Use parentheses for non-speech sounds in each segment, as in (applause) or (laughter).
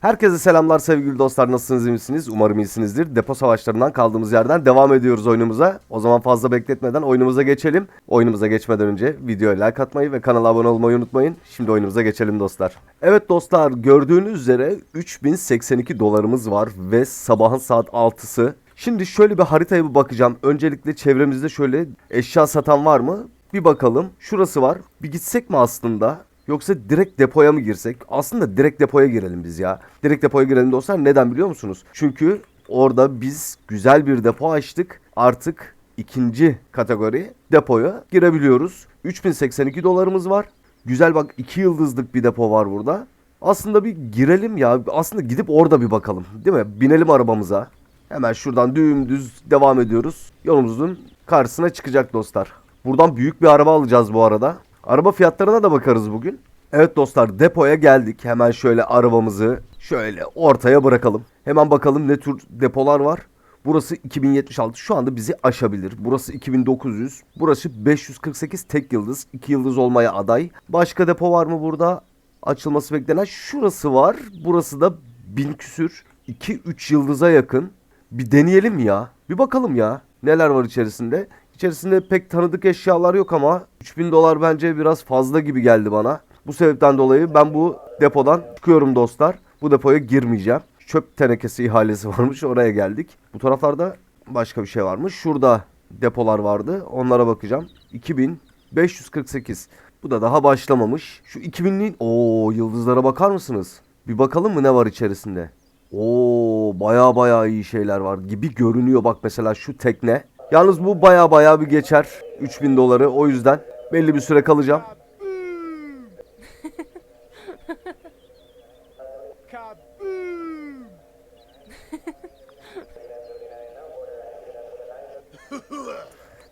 Herkese selamlar sevgili dostlar nasılsınız iyi misiniz? Umarım iyisinizdir. Depo savaşlarından kaldığımız yerden devam ediyoruz oyunumuza. O zaman fazla bekletmeden oyunumuza geçelim. Oyunumuza geçmeden önce videoya like atmayı ve kanala abone olmayı unutmayın. Şimdi oyunumuza geçelim dostlar. Evet dostlar gördüğünüz üzere 3082 dolarımız var ve sabahın saat 6'sı. Şimdi şöyle bir haritaya bir bakacağım. Öncelikle çevremizde şöyle eşya satan var mı? Bir bakalım. Şurası var. Bir gitsek mi aslında? Yoksa direkt depoya mı girsek? Aslında direkt depoya girelim biz ya. Direkt depoya girelim dostlar. Neden biliyor musunuz? Çünkü orada biz güzel bir depo açtık. Artık ikinci kategori depoya girebiliyoruz. 3082 dolarımız var. Güzel bak 2 yıldızlık bir depo var burada. Aslında bir girelim ya. Aslında gidip orada bir bakalım. Değil mi? Binelim arabamıza. Hemen şuradan dümdüz devam ediyoruz. Yolumuzun karşısına çıkacak dostlar. Buradan büyük bir araba alacağız bu arada. Araba fiyatlarına da bakarız bugün. Evet dostlar depoya geldik. Hemen şöyle arabamızı şöyle ortaya bırakalım. Hemen bakalım ne tür depolar var. Burası 2076 şu anda bizi aşabilir. Burası 2900. Burası 548 tek yıldız. 2 yıldız olmaya aday. Başka depo var mı burada? Açılması beklenen şurası var. Burası da 1000 küsür. 2-3 yıldıza yakın. Bir deneyelim ya. Bir bakalım ya. Neler var içerisinde. İçerisinde pek tanıdık eşyalar yok ama 3000 dolar bence biraz fazla gibi geldi bana. Bu sebepten dolayı ben bu depodan çıkıyorum dostlar. Bu depoya girmeyeceğim. Çöp tenekesi ihalesi (laughs) varmış oraya geldik. Bu taraflarda başka bir şey varmış. Şurada depolar vardı. Onlara bakacağım. 2548. Bu da daha başlamamış. Şu 2000'liğin o yıldızlara bakar mısınız? Bir bakalım mı ne var içerisinde? Oo baya baya iyi şeyler var gibi görünüyor. Bak mesela şu tekne. Yalnız bu baya baya bir geçer 3000 doları. O yüzden belli bir süre kalacağım.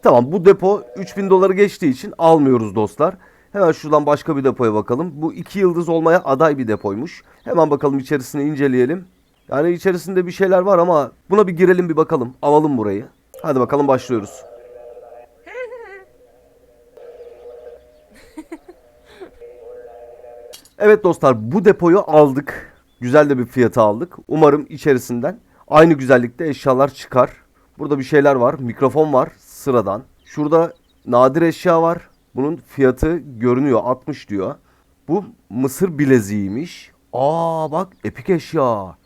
Tamam bu depo 3000 doları geçtiği için almıyoruz dostlar. Hemen şuradan başka bir depoya bakalım. Bu 2 yıldız olmaya aday bir depoymuş. Hemen bakalım içerisini inceleyelim. Yani içerisinde bir şeyler var ama buna bir girelim bir bakalım. Alalım burayı. Hadi bakalım başlıyoruz. Evet dostlar bu depoyu aldık. Güzel de bir fiyata aldık. Umarım içerisinden aynı güzellikte eşyalar çıkar. Burada bir şeyler var. Mikrofon var sıradan. Şurada nadir eşya var. Bunun fiyatı görünüyor 60 diyor. Bu mısır bileziğiymiş. Aa bak epik eşya.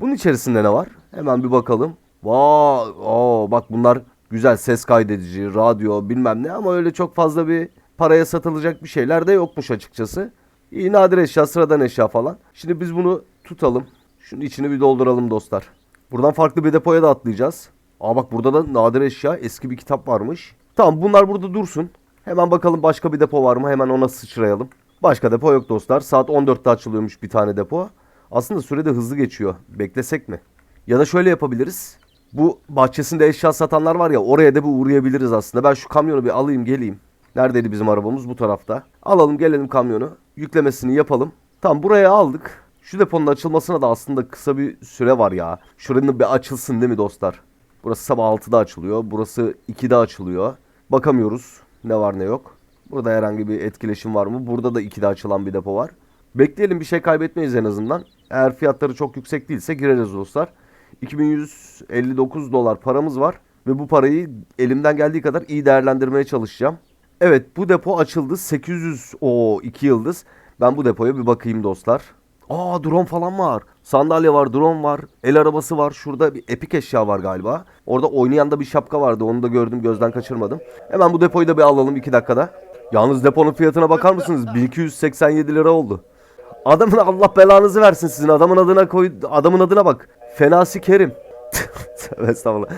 Bunun içerisinde ne var? Hemen bir bakalım. Vay, aa, bak bunlar güzel ses kaydedici, radyo bilmem ne ama öyle çok fazla bir paraya satılacak bir şeyler de yokmuş açıkçası. İyi nadir eşya, sıradan eşya falan. Şimdi biz bunu tutalım. Şunun içini bir dolduralım dostlar. Buradan farklı bir depoya da atlayacağız. Aa bak burada da nadir eşya, eski bir kitap varmış. Tamam bunlar burada dursun. Hemen bakalım başka bir depo var mı? Hemen ona sıçrayalım. Başka depo yok dostlar. Saat 14'te açılıyormuş bir tane depo. Aslında sürede hızlı geçiyor. Beklesek mi? Ya da şöyle yapabiliriz. Bu bahçesinde eşya satanlar var ya oraya da bir uğrayabiliriz aslında. Ben şu kamyonu bir alayım geleyim. Neredeydi bizim arabamız? Bu tarafta. Alalım gelelim kamyonu. Yüklemesini yapalım. Tamam buraya aldık. Şu deponun açılmasına da aslında kısa bir süre var ya. Şuranın bir açılsın değil mi dostlar? Burası sabah 6'da açılıyor. Burası 2'de açılıyor. Bakamıyoruz ne var ne yok. Burada herhangi bir etkileşim var mı? Burada da 2'de açılan bir depo var. Bekleyelim bir şey kaybetmeyiz en azından. Eğer fiyatları çok yüksek değilse gireriz dostlar. 2159 dolar paramız var. Ve bu parayı elimden geldiği kadar iyi değerlendirmeye çalışacağım. Evet bu depo açıldı. 800 o 2 yıldız. Ben bu depoya bir bakayım dostlar. Aa drone falan var. Sandalye var, drone var, el arabası var. Şurada bir epik eşya var galiba. Orada oynayan da bir şapka vardı. Onu da gördüm, gözden kaçırmadım. Hemen bu depoyu da bir alalım 2 dakikada. Yalnız deponun fiyatına bakar mısınız? 1287 lira oldu. Adamın Allah belanızı versin sizin. Adamın adına koy, adamın adına bak. Fenasi Kerim. (laughs) Estağfurullah.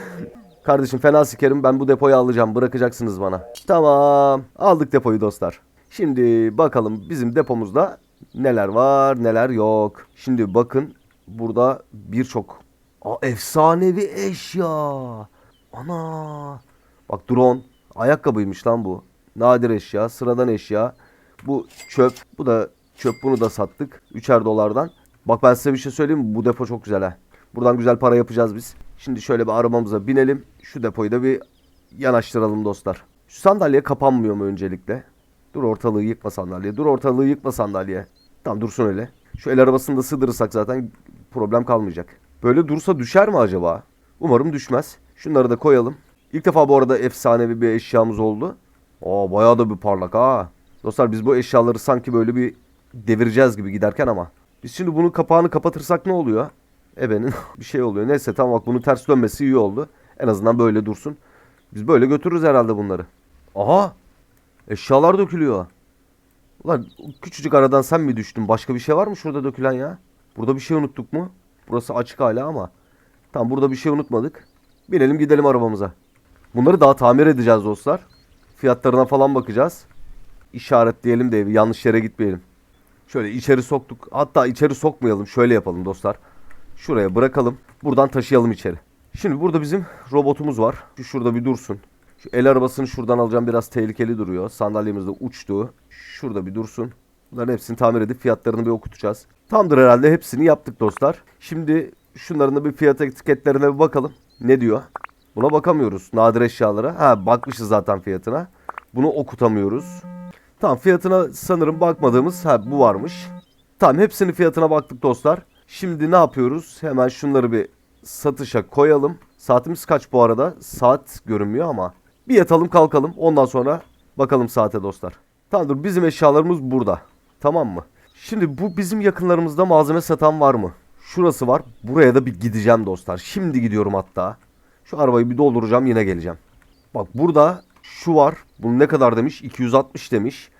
Kardeşim fena sikerim ben bu depoyu alacağım bırakacaksınız bana. Tamam aldık depoyu dostlar. Şimdi bakalım bizim depomuzda neler var neler yok. Şimdi bakın burada birçok efsanevi eşya. Ana. Bak drone ayakkabıymış lan bu. Nadir eşya sıradan eşya. Bu çöp bu da çöp bunu da sattık. Üçer dolardan. Bak ben size bir şey söyleyeyim mi? Bu depo çok güzel ha. Buradan güzel para yapacağız biz. Şimdi şöyle bir arabamıza binelim. Şu depoyu da bir yanaştıralım dostlar. Şu sandalye kapanmıyor mu öncelikle? Dur ortalığı yıkma sandalye. Dur ortalığı yıkma sandalye. Tamam dursun öyle. Şu el arabasını da sığdırırsak zaten problem kalmayacak. Böyle dursa düşer mi acaba? Umarım düşmez. Şunları da koyalım. İlk defa bu arada efsanevi bir eşyamız oldu. Aa bayağı da bir parlak ha. Dostlar biz bu eşyaları sanki böyle bir devireceğiz gibi giderken ama. Biz şimdi bunun kapağını kapatırsak ne oluyor? Ebenin (laughs) bir şey oluyor. Neyse tamam bak bunun ters dönmesi iyi oldu. En azından böyle dursun. Biz böyle götürürüz herhalde bunları. Aha! Eşyalar dökülüyor. Ulan küçücük aradan sen mi düştün? Başka bir şey var mı şurada dökülen ya? Burada bir şey unuttuk mu? Burası açık hala ama. Tamam burada bir şey unutmadık. Binelim gidelim arabamıza. Bunları daha tamir edeceğiz dostlar. Fiyatlarına falan bakacağız. İşaretleyelim de evi yanlış yere gitmeyelim. Şöyle içeri soktuk. Hatta içeri sokmayalım. Şöyle yapalım dostlar. Şuraya bırakalım. Buradan taşıyalım içeri. Şimdi burada bizim robotumuz var. Şu şurada bir dursun. Şu el arabasını şuradan alacağım. Biraz tehlikeli duruyor. Sandalyemiz de uçtu. Şurada bir dursun. Bunların hepsini tamir edip fiyatlarını bir okutacağız. Tamdır herhalde hepsini yaptık dostlar. Şimdi şunların da bir fiyat etiketlerine bir bakalım. Ne diyor? Buna bakamıyoruz. Nadir eşyalara. Ha bakmışız zaten fiyatına. Bunu okutamıyoruz. Tamam fiyatına sanırım bakmadığımız ha bu varmış. Tamam hepsinin fiyatına baktık dostlar. Şimdi ne yapıyoruz? Hemen şunları bir satışa koyalım. Saatimiz kaç bu arada? Saat görünmüyor ama. Bir yatalım kalkalım. Ondan sonra bakalım saate dostlar. Tamam dur bizim eşyalarımız burada. Tamam mı? Şimdi bu bizim yakınlarımızda malzeme satan var mı? Şurası var. Buraya da bir gideceğim dostlar. Şimdi gidiyorum hatta. Şu arabayı bir dolduracağım yine geleceğim. Bak burada şu var. Bunu ne kadar demiş? 260 demiş.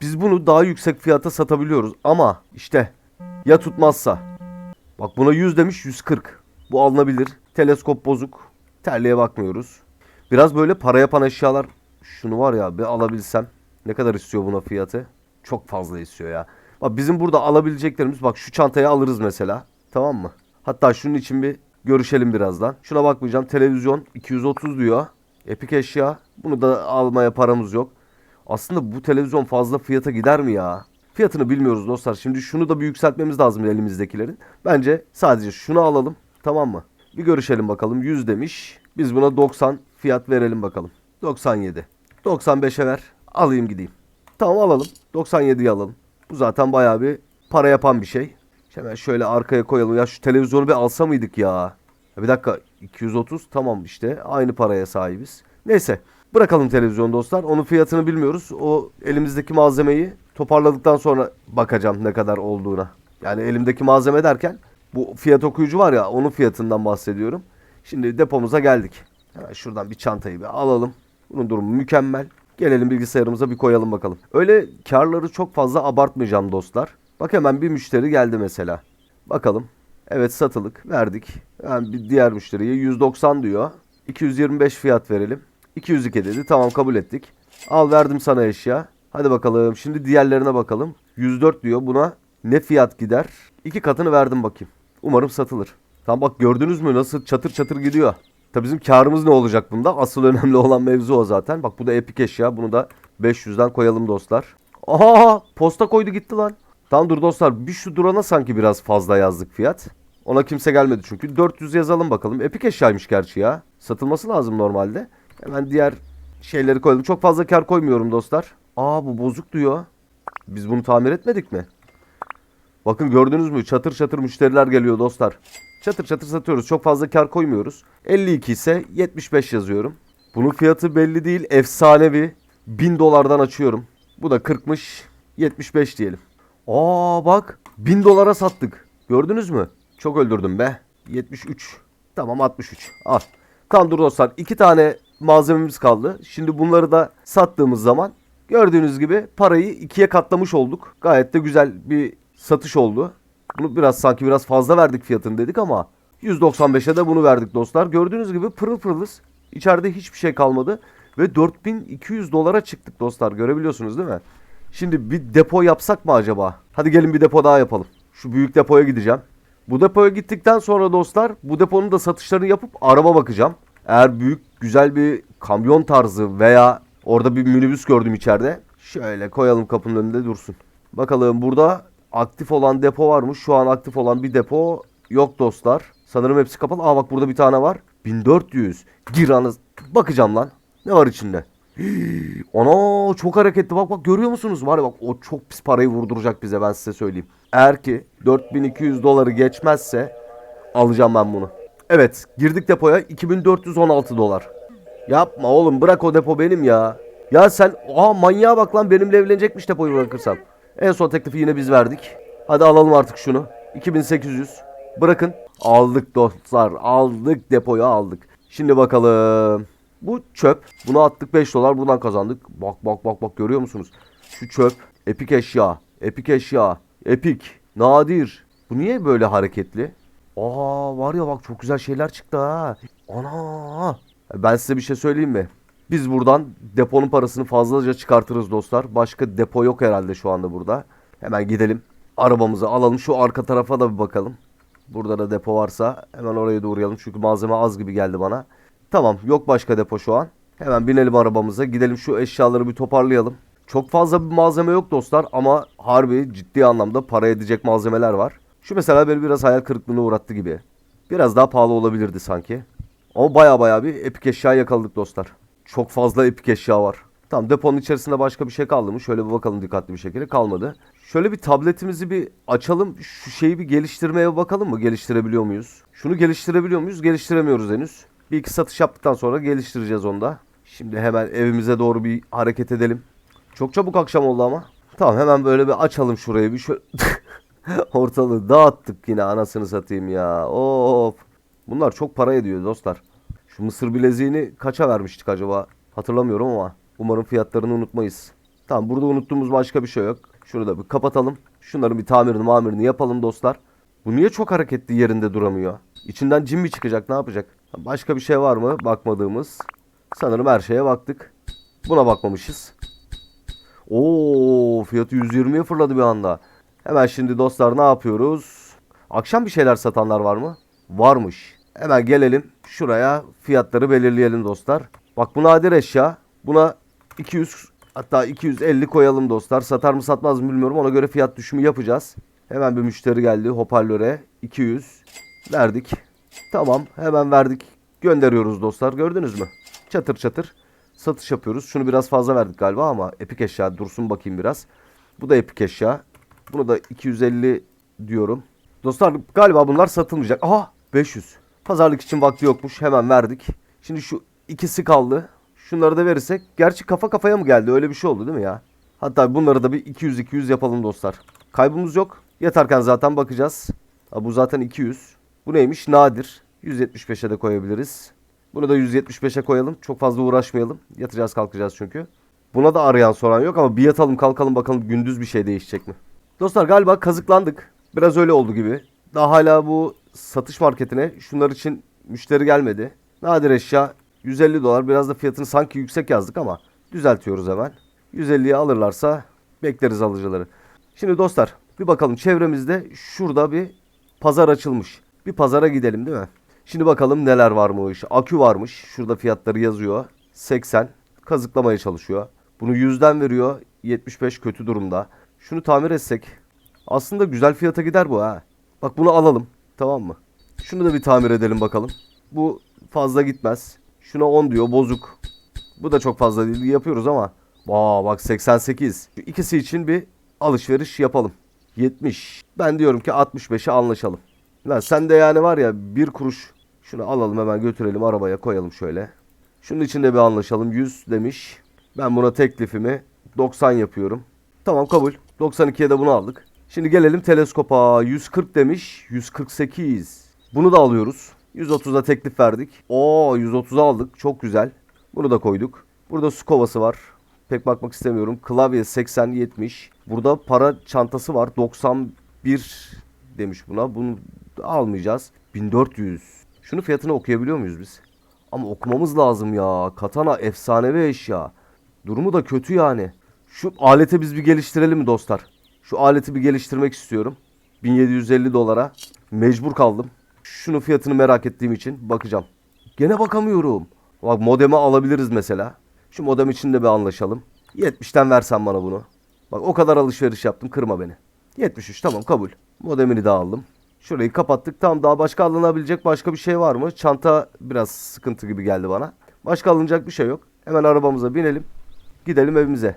Biz bunu daha yüksek fiyata satabiliyoruz ama işte ya tutmazsa. Bak buna 100 demiş 140. Bu alınabilir. Teleskop bozuk. Terliğe bakmıyoruz. Biraz böyle para yapan eşyalar. Şunu var ya bir alabilsem. Ne kadar istiyor buna fiyatı? Çok fazla istiyor ya. Bak bizim burada alabileceklerimiz bak şu çantayı alırız mesela. Tamam mı? Hatta şunun için bir görüşelim birazdan. Şuna bakmayacağım. Televizyon 230 diyor. Epik eşya. Bunu da almaya paramız yok. Aslında bu televizyon fazla fiyata gider mi ya? Fiyatını bilmiyoruz dostlar. Şimdi şunu da bir yükseltmemiz lazım elimizdekilerin. Bence sadece şunu alalım. Tamam mı? Bir görüşelim bakalım. 100 demiş. Biz buna 90 fiyat verelim bakalım. 97. 95'e ver. Alayım gideyim. Tamam alalım. 97'yi alalım. Bu zaten bayağı bir para yapan bir şey. Hemen şöyle arkaya koyalım. Ya şu televizyonu bir alsa mıydık ya? Bir dakika 230 tamam işte aynı paraya sahibiz. Neyse bırakalım televizyonu dostlar. Onun fiyatını bilmiyoruz. O elimizdeki malzemeyi toparladıktan sonra bakacağım ne kadar olduğuna. Yani elimdeki malzeme derken bu fiyat okuyucu var ya onun fiyatından bahsediyorum. Şimdi depomuza geldik. Hemen şuradan bir çantayı bir alalım. Bunun durumu mükemmel. Gelelim bilgisayarımıza bir koyalım bakalım. Öyle karları çok fazla abartmayacağım dostlar. Bak hemen bir müşteri geldi mesela. Bakalım. Evet satılık verdik. Yani bir diğer müşteriye 190 diyor. 225 fiyat verelim. 202 dedi. Tamam kabul ettik. Al verdim sana eşya. Hadi bakalım. Şimdi diğerlerine bakalım. 104 diyor. Buna ne fiyat gider? İki katını verdim bakayım. Umarım satılır. Tamam bak gördünüz mü nasıl çatır çatır gidiyor. Tabi bizim karımız ne olacak bunda? Asıl önemli olan mevzu o zaten. Bak bu da epik eşya. Bunu da 500'den koyalım dostlar. Aha posta koydu gitti lan. Tamam dur dostlar bir şu durana sanki biraz fazla yazdık fiyat. Ona kimse gelmedi çünkü. 400 yazalım bakalım. Epik eşyaymış gerçi ya. Satılması lazım normalde. Hemen diğer şeyleri koyalım. Çok fazla kar koymuyorum dostlar. Aa bu bozuk diyor. Biz bunu tamir etmedik mi? Bakın gördünüz mü? Çatır çatır müşteriler geliyor dostlar. Çatır çatır satıyoruz. Çok fazla kar koymuyoruz. 52 ise 75 yazıyorum. Bunun fiyatı belli değil. Efsanevi. 1000 dolardan açıyorum. Bu da 40'mış. 75 diyelim. Aa bak 1000 dolara sattık. Gördünüz mü? Çok öldürdüm be. 73. Tamam 63. Al. Dur dostlar. iki tane malzememiz kaldı. Şimdi bunları da sattığımız zaman gördüğünüz gibi parayı ikiye katlamış olduk. Gayet de güzel bir satış oldu. Bunu biraz sanki biraz fazla verdik fiyatını dedik ama 195'e de bunu verdik dostlar. Gördüğünüz gibi pırıl pırılız. İçeride hiçbir şey kalmadı. Ve 4200 dolara çıktık dostlar. Görebiliyorsunuz değil mi? Şimdi bir depo yapsak mı acaba? Hadi gelin bir depo daha yapalım. Şu büyük depoya gideceğim. Bu depoya gittikten sonra dostlar bu deponun da satışlarını yapıp araba bakacağım. Eğer büyük güzel bir kamyon tarzı veya orada bir minibüs gördüm içeride. Şöyle koyalım kapının önünde dursun. Bakalım burada aktif olan depo var mı? Şu an aktif olan bir depo yok dostlar. Sanırım hepsi kapalı. Aa bak burada bir tane var. 1400. Gir. Bakacağım lan. Ne var içinde? (gasps) Ana çok hareketli bak bak görüyor musunuz? Var ya bak o çok pis parayı vurduracak bize ben size söyleyeyim. Eğer ki 4200 doları geçmezse alacağım ben bunu. Evet girdik depoya 2416 dolar. Yapma oğlum bırak o depo benim ya. Ya sen aa manyağa bak lan benimle evlenecekmiş depoyu bırakırsam. En son teklifi yine biz verdik. Hadi alalım artık şunu. 2800. Bırakın. Aldık dostlar. Aldık depoyu aldık. Şimdi bakalım. Bu çöp. Bunu attık 5 dolar buradan kazandık. Bak bak bak bak görüyor musunuz? Şu çöp. Epik eşya. Epik eşya. Epik. Nadir. Bu niye böyle hareketli? Aa var ya bak çok güzel şeyler çıktı ha. Ana. Ben size bir şey söyleyeyim mi? Biz buradan deponun parasını fazlaca çıkartırız dostlar. Başka depo yok herhalde şu anda burada. Hemen gidelim. Arabamızı alalım. Şu arka tarafa da bir bakalım. Burada da depo varsa hemen oraya da uğrayalım. Çünkü malzeme az gibi geldi bana. Tamam yok başka depo şu an. Hemen binelim arabamıza. Gidelim şu eşyaları bir toparlayalım. Çok fazla bir malzeme yok dostlar ama harbi ciddi anlamda para edecek malzemeler var. Şu mesela beni biraz hayal kırıklığına uğrattı gibi. Biraz daha pahalı olabilirdi sanki. Ama baya baya bir epik eşya yakaladık dostlar. Çok fazla epik eşya var. Tamam deponun içerisinde başka bir şey kaldı mı? Şöyle bir bakalım dikkatli bir şekilde. Kalmadı. Şöyle bir tabletimizi bir açalım. Şu şeyi bir geliştirmeye bakalım mı? Geliştirebiliyor muyuz? Şunu geliştirebiliyor muyuz? Geliştiremiyoruz henüz. Bir iki satış yaptıktan sonra geliştireceğiz onu da. Şimdi hemen evimize doğru bir hareket edelim. Çok çabuk akşam oldu ama. Tamam hemen böyle bir açalım şurayı bir şöyle. (laughs) Ortalığı dağıttık yine anasını satayım ya. Of. Bunlar çok para ediyor dostlar. Şu mısır bileziğini kaça vermiştik acaba? Hatırlamıyorum ama umarım fiyatlarını unutmayız. Tamam burada unuttuğumuz başka bir şey yok. Şunu da bir kapatalım. Şunların bir tamirini mamirini yapalım dostlar. Bu niye çok hareketli yerinde duramıyor? İçinden cin mi çıkacak ne yapacak? Başka bir şey var mı bakmadığımız? Sanırım her şeye baktık. Buna bakmamışız. Oo fiyatı 120'ye fırladı bir anda. Hemen şimdi dostlar ne yapıyoruz? Akşam bir şeyler satanlar var mı? Varmış. Hemen gelelim şuraya fiyatları belirleyelim dostlar. Bak bu nadir eşya. Buna 200 hatta 250 koyalım dostlar. Satar mı satmaz mı bilmiyorum. Ona göre fiyat düşümü yapacağız. Hemen bir müşteri geldi hoparlöre. 200 verdik. Tamam hemen verdik. Gönderiyoruz dostlar gördünüz mü? Çatır çatır satış yapıyoruz. Şunu biraz fazla verdik galiba ama epik eşya dursun bakayım biraz. Bu da epik eşya. Bunu da 250 diyorum. Dostlar galiba bunlar satılmayacak. Aha 500. Pazarlık için vakti yokmuş. Hemen verdik. Şimdi şu ikisi kaldı. Şunları da verirsek. Gerçi kafa kafaya mı geldi? Öyle bir şey oldu değil mi ya? Hatta bunları da bir 200-200 yapalım dostlar. Kaybımız yok. Yatarken zaten bakacağız. Bu zaten 200. Bu neymiş? Nadir. 175'e de koyabiliriz. Bunu da 175'e koyalım. Çok fazla uğraşmayalım. Yatacağız kalkacağız çünkü. Buna da arayan soran yok ama bir yatalım kalkalım bakalım gündüz bir şey değişecek mi? Dostlar galiba kazıklandık. Biraz öyle oldu gibi. Daha hala bu satış marketine şunlar için müşteri gelmedi. Nadir eşya 150 dolar. Biraz da fiyatını sanki yüksek yazdık ama düzeltiyoruz hemen. 150'ye alırlarsa bekleriz alıcıları. Şimdi dostlar bir bakalım çevremizde şurada bir pazar açılmış. Bir pazara gidelim değil mi? Şimdi bakalım neler varmış. Akü varmış. Şurada fiyatları yazıyor. 80. Kazıklamaya çalışıyor. Bunu 100'den veriyor. 75 kötü durumda. Şunu tamir etsek. Aslında güzel fiyata gider bu ha. Bak bunu alalım. Tamam mı? Şunu da bir tamir edelim bakalım. Bu fazla gitmez. Şuna 10 diyor bozuk. Bu da çok fazla değil yapıyoruz ama. Aa bak 88. Şu ikisi için bir alışveriş yapalım. 70. Ben diyorum ki 65'e anlaşalım. Lan sen de yani var ya bir kuruş. Şunu alalım hemen götürelim arabaya koyalım şöyle. Şunun içinde bir anlaşalım. 100 demiş. Ben buna teklifimi 90 yapıyorum. Tamam kabul. 92'ye de bunu aldık. Şimdi gelelim teleskopa. 140 demiş. 148. Bunu da alıyoruz. 130'a teklif verdik. Oo 130'a aldık. Çok güzel. Bunu da koyduk. Burada su kovası var. Pek bakmak istemiyorum. Klavye 80 70. Burada para çantası var. 91 demiş buna. Bunu almayacağız. 1400. Şunu fiyatını okuyabiliyor muyuz biz? Ama okumamız lazım ya. Katana efsanevi eşya. Durumu da kötü yani. Şu aleti biz bir geliştirelim mi dostlar? Şu aleti bir geliştirmek istiyorum. 1750 dolara. Mecbur kaldım. Şunu fiyatını merak ettiğim için bakacağım. Gene bakamıyorum. Bak modemi alabiliriz mesela. Şu modem için de bir anlaşalım. 70'ten versen bana bunu. Bak o kadar alışveriş yaptım kırma beni. 73 tamam kabul. Modemini de aldım. Şurayı kapattık. Tamam daha başka alınabilecek başka bir şey var mı? Çanta biraz sıkıntı gibi geldi bana. Başka alınacak bir şey yok. Hemen arabamıza binelim. Gidelim evimize.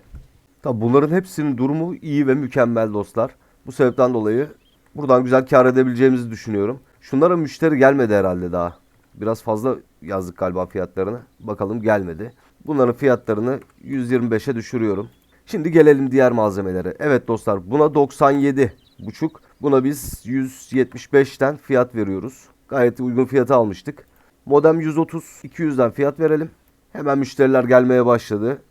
Tabi bunların hepsinin durumu iyi ve mükemmel dostlar. Bu sebepten dolayı buradan güzel kar edebileceğimizi düşünüyorum. Şunlara müşteri gelmedi herhalde daha. Biraz fazla yazdık galiba fiyatlarını. Bakalım gelmedi. Bunların fiyatlarını 125'e düşürüyorum. Şimdi gelelim diğer malzemelere. Evet dostlar buna 97 buçuk. Buna biz 175'ten fiyat veriyoruz. Gayet uygun fiyata almıştık. Modem 130 200'den fiyat verelim. Hemen müşteriler gelmeye başladı.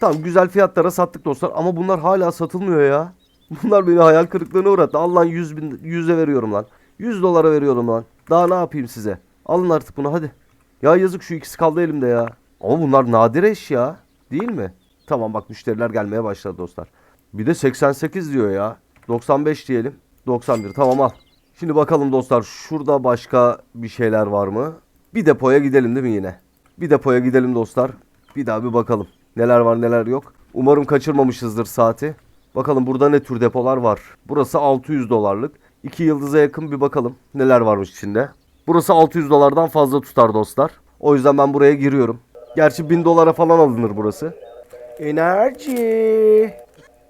Tamam güzel fiyatlara sattık dostlar ama bunlar hala satılmıyor ya. (laughs) Bunlar beni hayal kırıklığına uğrattı. Allah'ın 100 bin, 100'e veriyorum lan. 100 dolara veriyorum lan. Daha ne yapayım size? Alın artık bunu hadi. Ya yazık şu ikisi kaldı elimde ya. Ama bunlar nadir eşya. Değil mi? Tamam bak müşteriler gelmeye başladı dostlar. Bir de 88 diyor ya. 95 diyelim. 91 tamam al. Şimdi bakalım dostlar şurada başka bir şeyler var mı? Bir depoya gidelim değil mi yine? Bir depoya gidelim dostlar. Bir daha bir bakalım. Neler var neler yok. Umarım kaçırmamışızdır saati. Bakalım burada ne tür depolar var. Burası 600 dolarlık. 2 yıldıza yakın bir bakalım neler varmış içinde. Burası 600 dolardan fazla tutar dostlar. O yüzden ben buraya giriyorum. Gerçi 1000 dolara falan alınır burası. Enerji.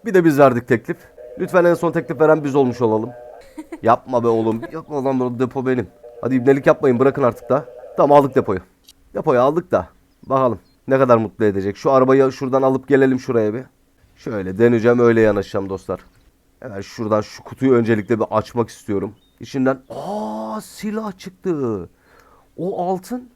Bir de biz verdik teklif. Lütfen en son teklif veren biz olmuş olalım. (laughs) Yapma be oğlum. Yapma lan bu depo benim. Hadi ibnelik yapmayın bırakın artık da. Tamam aldık depoyu. Depoyu aldık da. Bakalım ne kadar mutlu edecek. Şu arabayı şuradan alıp gelelim şuraya bir. Şöyle deneyeceğim öyle yanaşacağım dostlar. Hemen şuradan şu kutuyu öncelikle bir açmak istiyorum. İçinden aa silah çıktı. O altın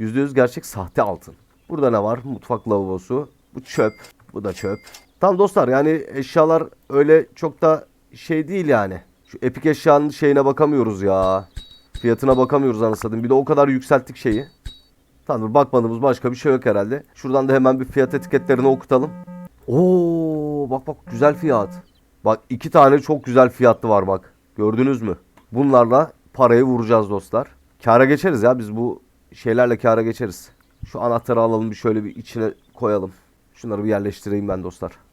%100 gerçek sahte altın. Burada ne var? Mutfak lavabosu. Bu çöp. Bu da çöp. Tamam dostlar yani eşyalar öyle çok da şey değil yani. Şu epik eşyanın şeyine bakamıyoruz ya. Fiyatına bakamıyoruz anasını. Bir de o kadar yükselttik şeyi. Tamam bakmadığımız başka bir şey yok herhalde. Şuradan da hemen bir fiyat etiketlerini okutalım. Oo bak bak güzel fiyat. Bak iki tane çok güzel fiyatlı var bak. Gördünüz mü? Bunlarla parayı vuracağız dostlar. Kâra geçeriz ya biz bu şeylerle kâra geçeriz. Şu anahtarı alalım bir şöyle bir içine koyalım. Şunları bir yerleştireyim ben dostlar.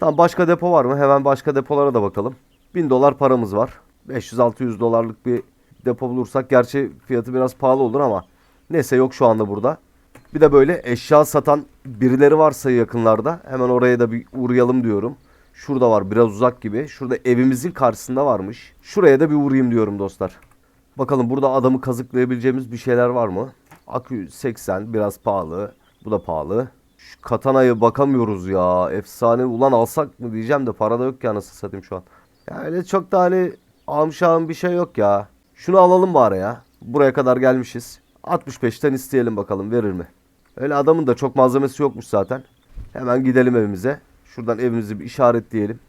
Tamam başka depo var mı? Hemen başka depolara da bakalım. 1000 dolar paramız var. 500-600 dolarlık bir depo bulursak gerçi fiyatı biraz pahalı olur ama neyse yok şu anda burada. Bir de böyle eşya satan birileri varsa yakınlarda hemen oraya da bir uğrayalım diyorum. Şurada var biraz uzak gibi. Şurada evimizin karşısında varmış. Şuraya da bir uğrayayım diyorum dostlar. Bakalım burada adamı kazıklayabileceğimiz bir şeyler var mı? Akü 80 biraz pahalı. Bu da pahalı. Şu katanaya bakamıyoruz ya. Efsane ulan alsak mı diyeceğim de para da yok ki anasını satayım şu an. Yani çok da hani amşağın bir şey yok ya. Şunu alalım bari ya. Buraya kadar gelmişiz. 65'ten isteyelim bakalım verir mi? Öyle adamın da çok malzemesi yokmuş zaten. Hemen gidelim evimize. Şuradan evimizi bir işaretleyelim.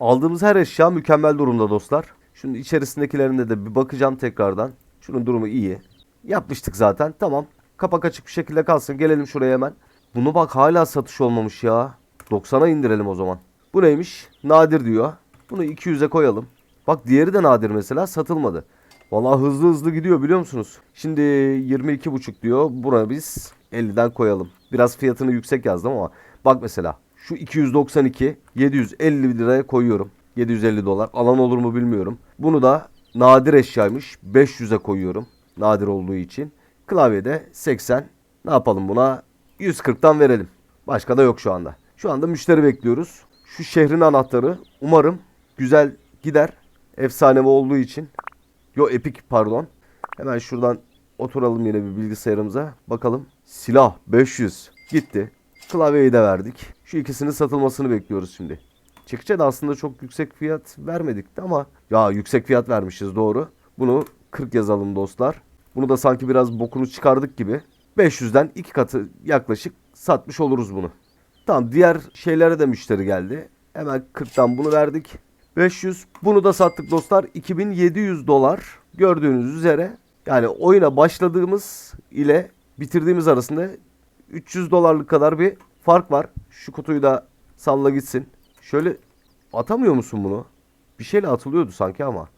Aldığımız her eşya mükemmel durumda dostlar. Şunun içerisindekilerine de bir bakacağım tekrardan. Şunun durumu iyi. Yapmıştık zaten. Tamam. Kapak açık bir şekilde kalsın. Gelelim şuraya hemen. Bunu bak hala satış olmamış ya. 90'a indirelim o zaman. Bu neymiş? Nadir diyor. Bunu 200'e koyalım. Bak diğeri de nadir mesela satılmadı. Vallahi hızlı hızlı gidiyor biliyor musunuz? Şimdi 22,5 diyor. Buna biz 50'den koyalım. Biraz fiyatını yüksek yazdım ama bak mesela şu 292 750 liraya koyuyorum. 750 dolar. Alan olur mu bilmiyorum. Bunu da nadir eşyaymış. 500'e koyuyorum. Nadir olduğu için. Klavyede 80. Ne yapalım buna? 140'tan verelim. Başka da yok şu anda. Şu anda müşteri bekliyoruz. Şu şehrin anahtarı umarım güzel gider. Efsanevi olduğu için. Yo epik pardon. Hemen şuradan oturalım yine bir bilgisayarımıza. Bakalım. Silah 500. Gitti. Klavyeyi de verdik. Şu ikisinin satılmasını bekliyoruz şimdi. Çekiçe de aslında çok yüksek fiyat vermedik ama ya yüksek fiyat vermişiz doğru. Bunu 40 yazalım dostlar. Bunu da sanki biraz bokunu çıkardık gibi. 500'den iki katı yaklaşık satmış oluruz bunu. Tamam diğer şeylere de müşteri geldi. Hemen 40'tan bunu verdik. 500 bunu da sattık dostlar. 2700 dolar gördüğünüz üzere. Yani oyuna başladığımız ile bitirdiğimiz arasında 300 dolarlık kadar bir fark var. Şu kutuyu da salla gitsin. Şöyle atamıyor musun bunu? Bir şeyle atılıyordu sanki ama.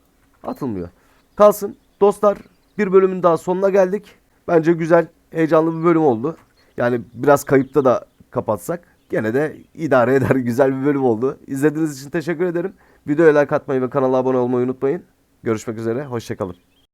Atılmıyor. Kalsın. Dostlar bir bölümün daha sonuna geldik. Bence güzel, heyecanlı bir bölüm oldu. Yani biraz kayıpta da kapatsak gene de idare eder (laughs) güzel bir bölüm oldu. İzlediğiniz için teşekkür ederim. Videoya like atmayı ve kanala abone olmayı unutmayın. Görüşmek üzere, hoşçakalın.